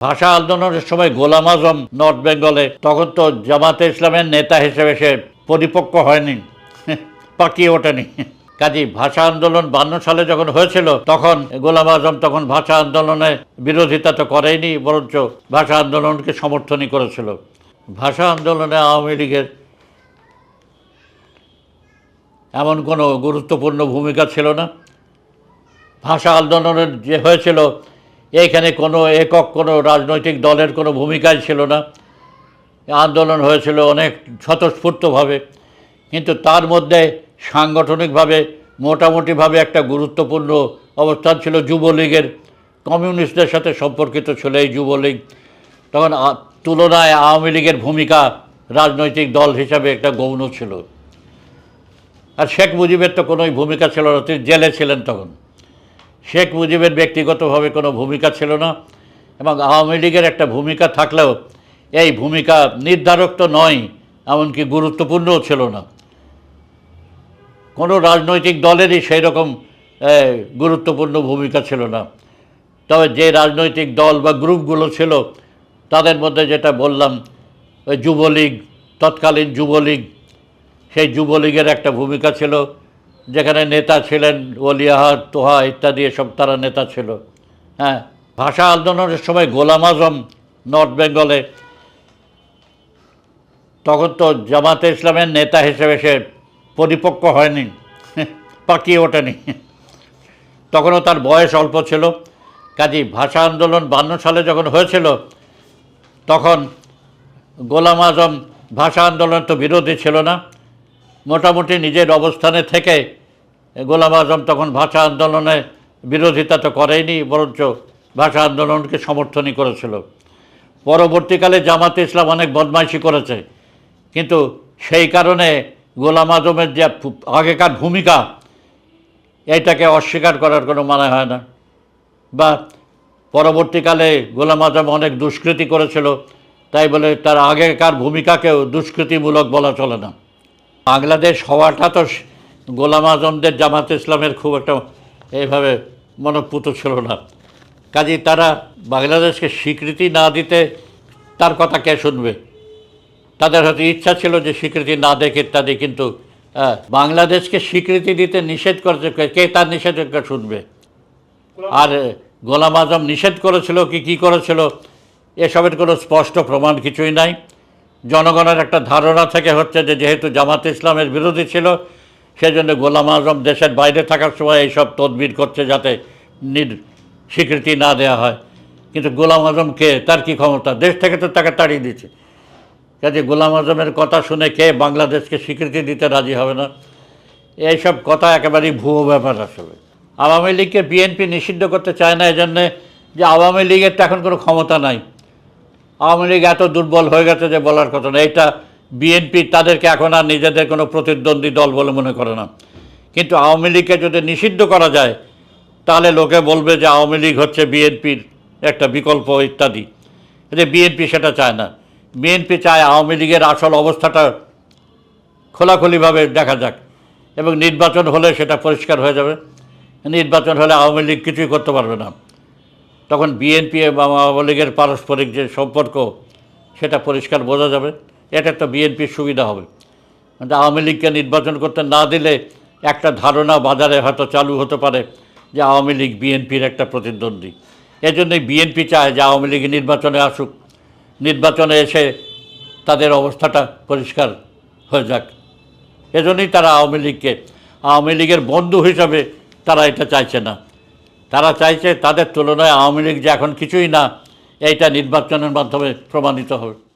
ভাষা আন্দোলনের সময় গোলাম আজম নর্থ বেঙ্গলে, তখন তো জামাতে ইসলামের নেতা হিসেবে সে পরিপক্ক হয়নি, পাকিয়ে ওঠেনি। কাজী ভাষা আন্দোলন বান্ন সালে যখন হয়েছিল, তখন গোলাম আজম তখন ভাষা আন্দোলনে বিরোধিতা তো করেনি বরঞ্চ ভাষা আন্দোলনকে সমর্থনই করেছিল। ভাষা আন্দোলনে আওয়ামী লীগের এমন কোনো গুরুত্বপূর্ণ ভূমিকা ছিল না। ভাষা আন্দোলনের যে হয়েছিল এইখানে কোনো একক, কোনো রাজনৈতিক দলের কোনো ভূমিকাই ছিল না। আন্দোলন হয়েছিল অনেক স্বতঃস্ফূর্তভাবে। কিন্তু তার মধ্যে সাংগঠনিকভাবে মোটামুটিভাবে একটা গুরুত্বপূর্ণ অবস্থান ছিল যুবলীগের। কমিউনিস্টদের সাথে সম্পর্কিত ছিল এই যুবলীগ। তখন তুলনায় আওয়ামী লীগের ভূমিকা রাজনৈতিক দল হিসাবে একটা গৌণ ছিল। আর শেখ মুজিবের তো কোনোই ভূমিকা ছিল না, তিনি জেলে ছিলেন তখন। শেখ মুজিবের ব্যক্তিগতভাবে কোনো ভূমিকা ছিল না এবং আওয়ামী লীগের একটা ভূমিকা থাকলেও এই ভূমিকা নির্ধারক তো নয়, এমনকি গুরুত্বপূর্ণও ছিল না। কোনো রাজনৈতিক দলেরই সেই রকম গুরুত্বপূর্ণ ভূমিকা ছিল না। তবে যে রাজনৈতিক দল বা গ্রুপগুলো ছিল, তাদের মধ্যে যেটা বললাম, ওই যুবলীগ, তৎকালীন যুবলীগ, সেই যুবলীগের একটা ভূমিকা ছিল। যেখানে নেতা ছিলেন ওলিয়াহার তোহা ইত্যাদি এসব তারা নেতা ছিল। হ্যাঁ ভাষা আন্দোলনের সময় গোলাম আজম নর্থ বেঙ্গলে তখন তো জামাতে ইসলামের নেতা হিসেবে সে পরিপক্ক হয়নি, পাকিয়ে ওঠেনি। তখনও তার বয়স অল্প ছিল। কাজী ভাষা আন্দোলন বান্ন সালে যখন হয়েছিল, তখন গোলাম আজম ভাষা আন্দোলন তো বিরোধী ছিল না। মোটামুটি নিজের অবস্থানে থেকে গোলাম আজম তখন ভাষা আন্দোলনে বিরোধিতা তো করেনি বরঞ্চ ভাষা আন্দোলনকে সমর্থনই করেছিল। পরবর্তীকালে জামাতে ইসলাম অনেক বদমাইশি করেছে, কিন্তু সেই কারণে গোলাম আজমের যে আগেকার ভূমিকা এটাকে অস্বীকার করার কোনো মানে হয় না। বা পরবর্তীকালে গোলাম আজম অনেক দুষ্কৃতি করেছিল, তাই বলে তার আগেকার ভূমিকাকেও দুষ্কৃতিমূলক বলা চলে না। বাংলাদেশ হওয়াটা তো গোলাম আজমদের জামাত ইসলামের খুব একটা এইভাবে মনোপুত ছিল না। কাজেই তারা বাংলাদেশকে স্বীকৃতি না দিতে তার কথা কে শুনবে? তাদের হয়তো ইচ্ছা ছিল যে স্বীকৃতি না দেখে ইত্যাদি কিন্তু বাংলাদেশকে স্বীকৃতি দিতে নিষেধ করেছে কে? কে তার নিষেধাজ্ঞা শুনবে? আর গোলাম আজম নিষেধ করেছিল কি কি করেছিল? এসবের কোনো স্পষ্ট প্রমাণ কিছুই নাই। জনগণের একটা ধারণা থেকে হচ্ছে যে যেহেতু জামাত ইসলামের বিরোধী ছিল সেজন্য গোলাম আজম দেশের বাইরে থাকার সময় এইসব তদবির করছে যাতে নির স্বীকৃতি না দেওয়া হয়। কিন্তু গোলাম আজমকে তার কি ক্ষমতা? দেশ থেকে তো তাকে তাড়িয়ে দিচ্ছে। কাজে গোলাম আজমের কথা শুনে কে বাংলাদেশকে স্বীকৃতি দিতে রাজি হবে না? এইসব কথা একেবারেই ভুয়ো ব্যাপার আসলে। আওয়ামী লীগকে বিএনপি নিষিদ্ধ করতে চায় না এজন্যে যে আওয়ামী লীগের তো এখন কোনো ক্ষমতা নাই। আওয়ামী লীগ এত দুর্বল হয়ে গেছে যে বলার কথা না। এটা বিএনপি তাদেরকে এখন আর নিজেদের কোনো প্রতিদ্বন্দ্বী দল বলে মনে করে না। কিন্তু আওয়ামী লীগকে যদি নিষিদ্ধ করা যায়, তাহলে লোকে বলবে যে আওয়ামী লীগ হচ্ছে বিএনপির একটা বিকল্প ইত্যাদি। যে বিএনপি সেটা চায় না। বিএনপি চায় আওয়ামী লীগের আসল অবস্থাটা খোলাখুলিভাবে দেখা যাক। এবং নির্বাচন হলে সেটা পরিষ্কার হয়ে যাবে। নির্বাচন হলে আওয়ামী লীগ কিছুই করতে পারবে না। তখন বিএনপি এবং আওয়ামী লীগের পারস্পরিক যে সম্পর্ক, সেটা পরিষ্কার বোঝা যাবে। এটা তো বিএনপির সুবিধা হবে। কিন্তু আওয়ামী লীগকে নির্বাচন করতে না দিলে একটা ধারণা বাজারে হয়তো চালু হতে পারে যে আওয়ামী লীগ বিএনপির একটা প্রতিদ্বন্দ্বী। এজন্যই বিএনপি চায় যে আওয়ামী লীগ নির্বাচনে আসুক। নির্বাচনে এসে তাদের অবস্থাটা পরিষ্কার হয়ে যাক। এজন্যই তারা আওয়ামী লীগকে, আওয়ামী লীগের বন্ধু হিসাবে তারা এটা চাইছে না। তারা চাইছে তাদের তুলনায় আওয়ামী লীগ যে এখন কিছুই না, এইটা নির্বাচনের মাধ্যমে প্রমাণিত হবে।